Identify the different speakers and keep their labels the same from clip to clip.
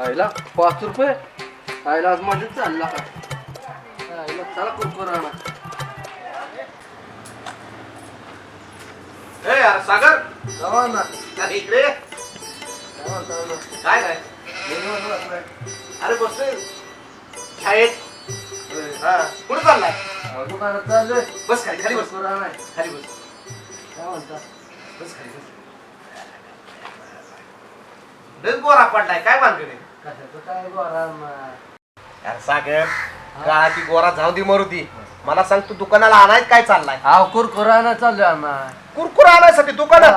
Speaker 1: आईला पाच रुपये. आईला आज माझ्या चालला का? आईला चला कुरकुर
Speaker 2: ए यार सागर.
Speaker 1: जावा ना.
Speaker 2: इकडे? ये.
Speaker 1: काय म्हणता ना?
Speaker 2: काय? काय
Speaker 1: जेवण बसलाय.
Speaker 2: अरे बसलोय. शाळेत.
Speaker 1: होय.
Speaker 2: हा. कुठे चाललाय?
Speaker 1: अहो, दुकानात चाललोय.
Speaker 2: बस खाली खाली बस.
Speaker 1: कुरकुर आणाय.
Speaker 2: खाली बस.
Speaker 1: काय म्हणता?
Speaker 2: बस खाली बस. लयच गोरा पडलाय. काय बांधकडे
Speaker 1: कशाचं काय गोरा आणा?
Speaker 2: यार सागर का ती गोरा जाऊ दे मरुदी मला सांग तू दुकानाला आणाय काय चाललाय?
Speaker 1: अहो कुरकुर आणा चाललोय अण्णा
Speaker 2: कुरकुरा आणायसाठी दुकानात.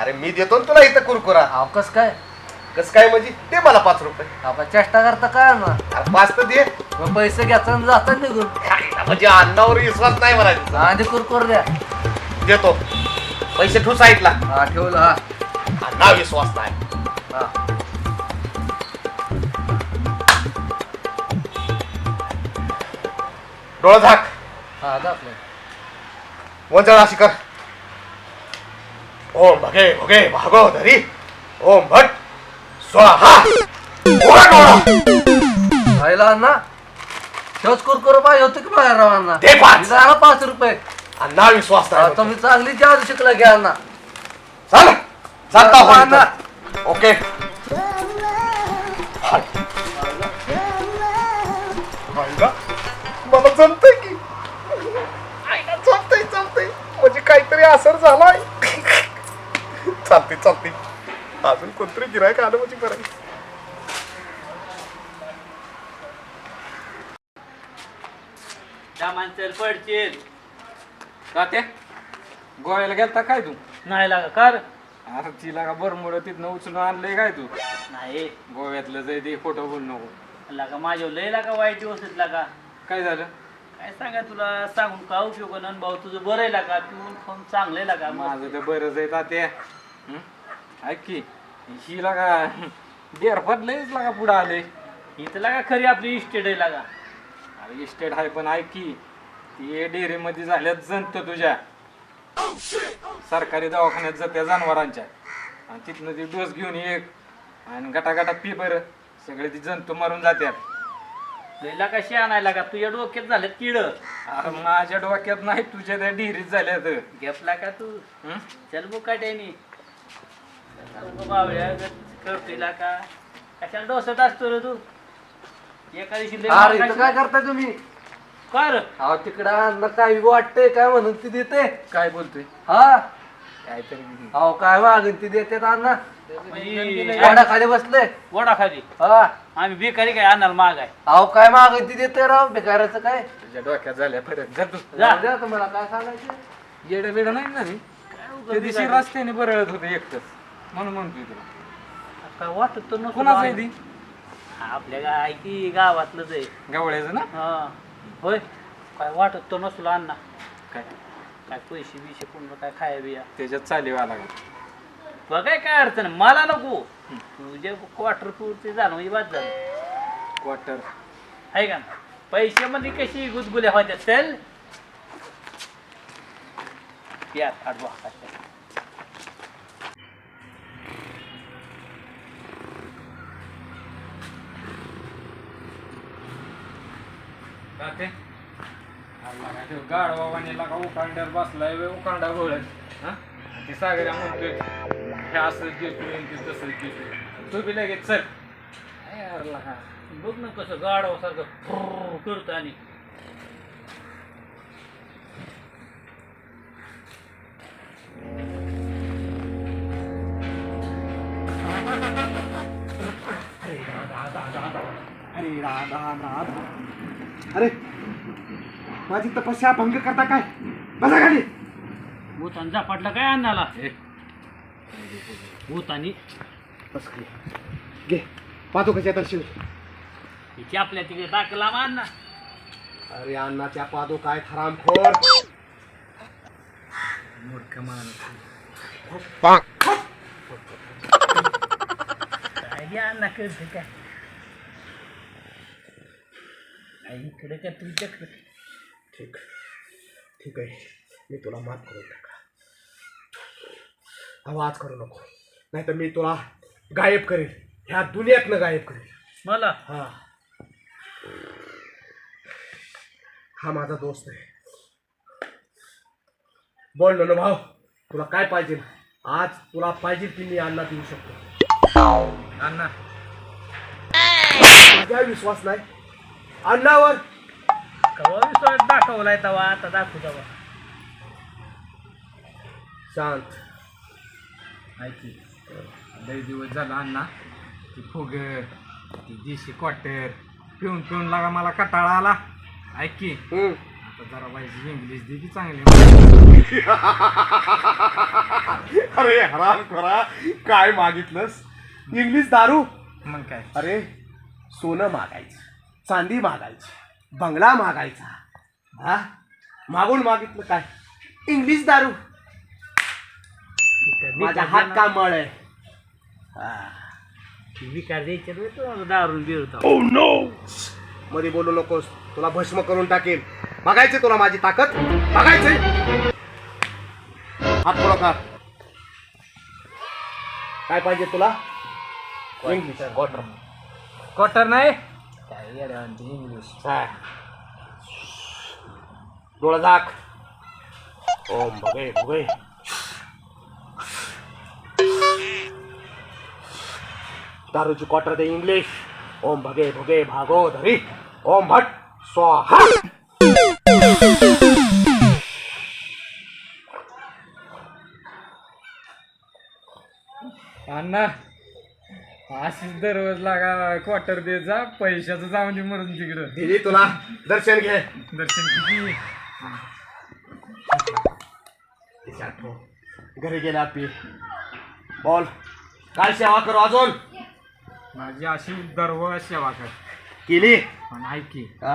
Speaker 2: अरे मी देतो ना तुला इथं कुरकुरा.
Speaker 1: अहो कस काय?
Speaker 2: कस काय म्हणजे? दे मला पाच रुपये.
Speaker 1: चेष्टा करता काय अण्णा
Speaker 2: अरे पाच तर दे.
Speaker 1: मग पैसे घ्यायचा आणि जाता निघून.
Speaker 2: खायला म्हणजे अन्नावर विश्वास नाही म्हणायचा.
Speaker 1: आधी कुरकुर द्या.
Speaker 2: देतो. पैसे ठेवू साईडला.
Speaker 1: हा ठेवलं हा.
Speaker 2: अन्ना विश्वास नाही.
Speaker 1: हा.
Speaker 2: डोळा झाक.
Speaker 1: हा दाखलं
Speaker 2: वंजळ अशी कर. ओम भगे भगे भागो धरी. ओम भट. स्वाहा. उघड डोळा.
Speaker 1: राहिला अण्णा ठेवच कुरकुर पाहिजे होतं की बाहेर राव अण्णा?
Speaker 2: दे पाच.
Speaker 1: झाला पाच रुपये.
Speaker 2: अन्ना विश्वास
Speaker 1: अहो,
Speaker 2: नाही
Speaker 1: तुम्ही चांगली जादू शिकला घ्या अण्णा.
Speaker 2: चाल. चालता हो. इथं. ओके. काहीतरी असर झालाय. चालते चालते अजून कोणतरी गिरायक आलं म्हणजे बरं. आहे.
Speaker 3: सामान पडचेल
Speaker 4: का ते गोव्याला गेलता काय तू?
Speaker 3: नाही लागा कर
Speaker 4: अरे तिला का बरमुड तिथनं उचलून आणलंय काय तू?
Speaker 3: नाही.
Speaker 4: गोव्यातलं जाय ते खोटं बोल नको.
Speaker 3: लागा माझ्या लय लागा वाईट व्यवस्थित लागा.
Speaker 4: काय झालं?
Speaker 3: काय सांगा तुला? सांगून का उपयोग भाऊ तुझं बरं आहे लागा पिऊन खाऊन चांगलं आहे लागा मग
Speaker 4: माझं ते बरंच आहे तात्या. हं? ऐक की ही लागा डेरफट लयच लागा पुढं आले
Speaker 3: इथं लागा खरी आपली इस्टेट आहे लागा.
Speaker 4: अरे इस्टेट आहे पण ऐक की ती डेअरीमध्ये झाल्यात जंत तुझ्या. सरकारी दवाखान्यात जात्या जनावरांच्या. आणि तिथनं ती डोस घेऊन एक. आणि गटागटा पी बरं. सगळे ती जंतू मारून जात्यात.
Speaker 3: लय लागा आणायला लागा तुझ्या डोक्यात झालं किड.
Speaker 4: अरे माझ्या डोक्यात नाही तुझ्या त्या डिरीत झाल्यात.
Speaker 3: घेपला का तू.
Speaker 4: हं?
Speaker 3: चल त्यानी बावळ्या करतोय का कशाला डोसत असतो रे तू? एका दिवशी लय
Speaker 1: अरे
Speaker 3: मार
Speaker 1: इथं काय
Speaker 3: खाशील.
Speaker 1: करताय तुम्ही?
Speaker 3: कर
Speaker 1: अहो तिकडं अण्णा काय वाटतंय काय म्हणून ती देते?
Speaker 4: काय बोलतोय?
Speaker 1: हा?
Speaker 4: काहीतरी
Speaker 1: अहो काय मागून ती देते अण्णा.
Speaker 3: म्हणजे
Speaker 1: झाडाखाली बसले
Speaker 3: वडा खाली
Speaker 1: हा.
Speaker 3: आम्ही बेकारी काय आणणार माग आहे
Speaker 1: अहो काय मागून ती देते राव बेकाराचं काय?
Speaker 4: तुझ्या डोक्यात झाल्या फरक जा तू.
Speaker 3: जा.
Speaker 1: जाऊ द्या तुम्हाला काय सांगायचं
Speaker 4: येडं बेडं नाही ना रे? त्या दिवशी रस्त्याने बरळत होते एकटंच. म्हणून म्हणतोय तुला
Speaker 3: काय वाटत तर नसतं
Speaker 4: कुणाचं आहे ती?
Speaker 3: आपल्या गाय की गावातलंच आहे.
Speaker 4: गवळ्याचं ना?
Speaker 3: हा. होय. काय वाटत तर नसलो अण्णा.
Speaker 4: काय?
Speaker 3: काय पैसे बिशे कोण काय खाया बिया?
Speaker 4: त्याच्यात चालेवा लागला
Speaker 3: बघाय काय अडचण. मला नको. तुझ्या क्वार्टर पुरते झालं म्हणजे बाद झालं.
Speaker 4: क्वार्टर
Speaker 3: आहे का पैसे मध्ये कशी गुदगुल्या होत्या चल. यार आडवा
Speaker 4: ते गाड बाबाने लागा उकांड्यावर बसलाय वे उकांडा गोळत हा? ते सागऱ्या म्हणतोय हे असं ते तसं देतोय तू बी लगेच चल. काय यार लगा.
Speaker 3: बघ ना कसं गाडवा सारखं करत आणि.
Speaker 2: अरे राधा राधा. अरे माझी तपस्या भंग करता काय? बसा खाली.
Speaker 3: भूतान झापाटला काय अन्नाला? भूतानी
Speaker 2: बस खाली. घे. पाहतो कशा दर्शन
Speaker 3: हिची आपल्या तिकडे टाकला अण्णा
Speaker 2: अरे अण्णा त्या पादो काय खरामखोर
Speaker 4: मूर्ख माणूस.
Speaker 3: काय अण्णा करते काय? आई, इकडे का तुझ्याकडे
Speaker 2: ठीक. ठीक आहे. मी तुला माफ करून टाका. आवाज करू नको. नाहीतर मी तुला गायब करेन ह्या दुनियातनं गायब करेल.
Speaker 3: मला?
Speaker 2: हा. हा माझा दोस्त आहे. बोल नो भाऊ तुला काय पाहिजे? आज तुला पाहिजे ती मी अण्णा देऊ शकतो?
Speaker 4: अण्णा.
Speaker 2: विश्वास नाही. अण्णावर
Speaker 3: विश्वास दाखवलाय तवा आता दाखवू तवा.
Speaker 2: शांत.
Speaker 4: ऐकी लय दिवस झाला अण्णा ती फुग ती देशी क्वार्टर पिऊन पिऊन लागा मला कटाळा आला. ऐक की
Speaker 2: हम्म.
Speaker 4: आता जरा पाहिजे इंग्लिश दे की चांगली.
Speaker 2: अरे हराम खरा काय मागितलंस? इंग्लिश दारू?
Speaker 4: मग काय?
Speaker 2: अरे सोनं मागायचं चांदी मागायची. बंगला मागायचा. हा? मागून मागितलं काय? इंग्लिश दारू. माझा हात का मळ आहे.
Speaker 3: रे तू दारून बिरतो
Speaker 2: मध्ये बोलू नकोस. तुला भस्म करून टाकेल बघायचे तुला माझी ताकद? बघायचे हात पुढं कर. काय पाहिजे तुला? इंग्लिश क्वार्टर
Speaker 4: क्वार्टर नाही
Speaker 2: इंग्लिश डोळा ओम भगे भगे दारूची क्वार्टर दे इंग्लिश ओम भगे भगे भागो धरी ओम भट स्वाहा
Speaker 4: अण्णा अशीच दररोज लागा क्वार्टर दे जा पैशाचं जाऊन दे मरून तिकडं.
Speaker 2: दिली तुला दर्शन घे.
Speaker 4: दर्शन किती.
Speaker 2: घरी गेला पी बोल काय सेवा करू अजून?
Speaker 4: माझी अशी दररोज सेवा कर.
Speaker 2: केली?
Speaker 4: पण ऐक की
Speaker 2: हा.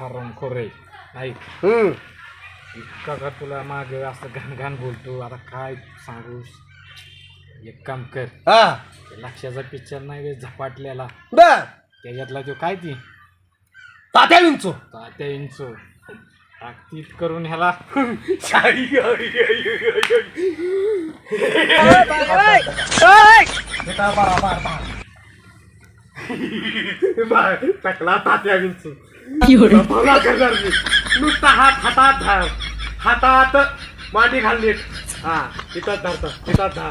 Speaker 4: हरण खोरे ऐक.
Speaker 2: हम्म.
Speaker 4: इतका का तुला माग असं घाण घाण बोलतो? आता काय सांगू एक काम कर.
Speaker 2: हा.
Speaker 4: ते लक्षाचा पिक्चर नाही बे झपाटलेला
Speaker 2: बर.
Speaker 4: त्याच्यातला तो काय ती?
Speaker 2: तात्या विंचू.
Speaker 4: तात्या इंचो ताकदीत करून ह्याला.
Speaker 2: टकला तात्या विंचू. भला करणार मी. नुसता हात हातात धर. हातात मांडी घालली हा तिथंच धरत तिथंच धर.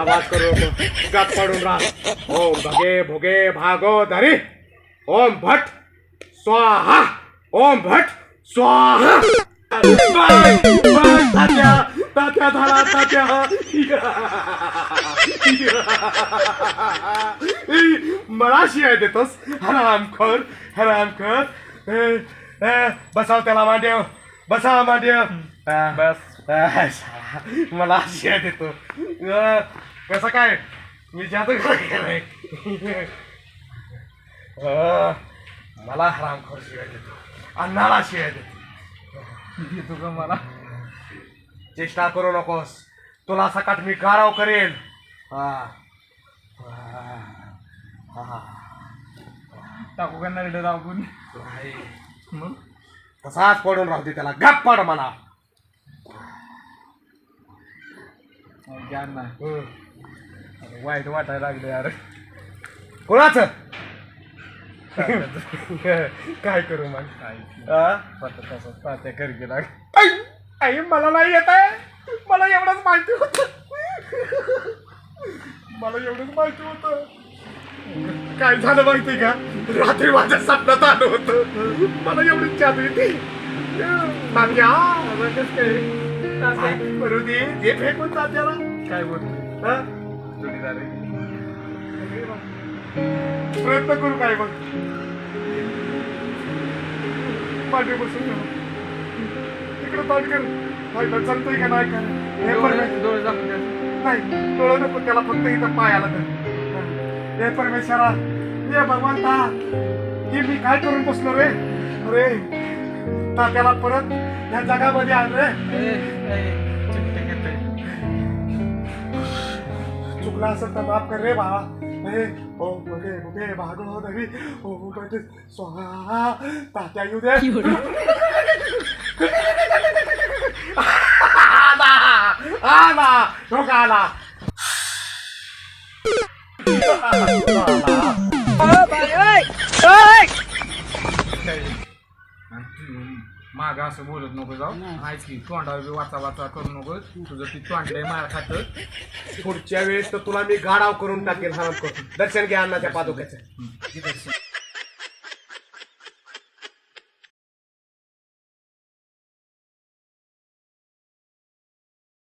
Speaker 2: आवाज करू नको. गात पडून राहा. ओम भगे भोगे भागो धरी. ओम भट स्वाहा. ओम भट स्वाहा. तात्या तात्या झाला तात्या मला शिवाय देतोस हरामखोर हरामखोर ए, ए, बसाव त्याला मांडेव बसा मांडेव बस. मला शिवाय देतो अ, कसं काय? मी जातो काय मला हरामखोर शिवाय देतो. अन्नाला शिवाय देतो.
Speaker 4: देतो का मला?
Speaker 2: चेष्टा करू नकोस. तुला सकाट मी गाराव करेल हा. हा.
Speaker 4: टाकू का नरडे दाबून?
Speaker 2: नाही.
Speaker 4: मग?
Speaker 2: तसाच पडून राहू दे त्याला. गप पड मला.
Speaker 4: ज्ञान नाही. आता वाईट वाटायला लागले यार.
Speaker 2: कोणाचं? काय करू मग?
Speaker 4: काय
Speaker 2: हा?
Speaker 4: तसं तात्या कर गेला
Speaker 2: आई आई, मला नाही येत आहे. मला एवढंच माहिती होत. मला एवढंच माहिती होत. काय झालं माहिती का? रात्री माझ्या स्वप्नात आलं होतं. मला एवढी जादू येते तात्या
Speaker 4: कसं काय?
Speaker 2: करू दे जे फेकून तात्याला
Speaker 4: काय बोलतो
Speaker 2: हा?
Speaker 4: जोडीदार
Speaker 2: प्रयत्न करू काय मग पाठी बसून तिकडे पाठ कर पाहिलं चालतंय का नाही का हे परमे-
Speaker 4: डोळे दाखवून द्या.
Speaker 2: नाही डोळं नको त्याला फक्त इथं पायाला तर हे परमेश्वरा हे भगवंता हे मी काय करून बसलो रे अरे तात्याला परत या जगामध्ये
Speaker 4: घेतोय.
Speaker 2: चुकला असेल तर माफ कर रे बाळा. हे ओ बघे बघे भागो नवी. ओ बघे स्वाहा तात्या येऊ दे. आला. आला
Speaker 4: माग असं बोलत नको जाऊ. ऐक की तोंडावर बी वाचा वाचा करू नको तुझं ती तोंडलंय मार खात.
Speaker 2: पुढच्या वेळेस तर तुला मी गाडाव करून टाकेल हा दर्शन घ्या अन्नाच्या पादुक्याचं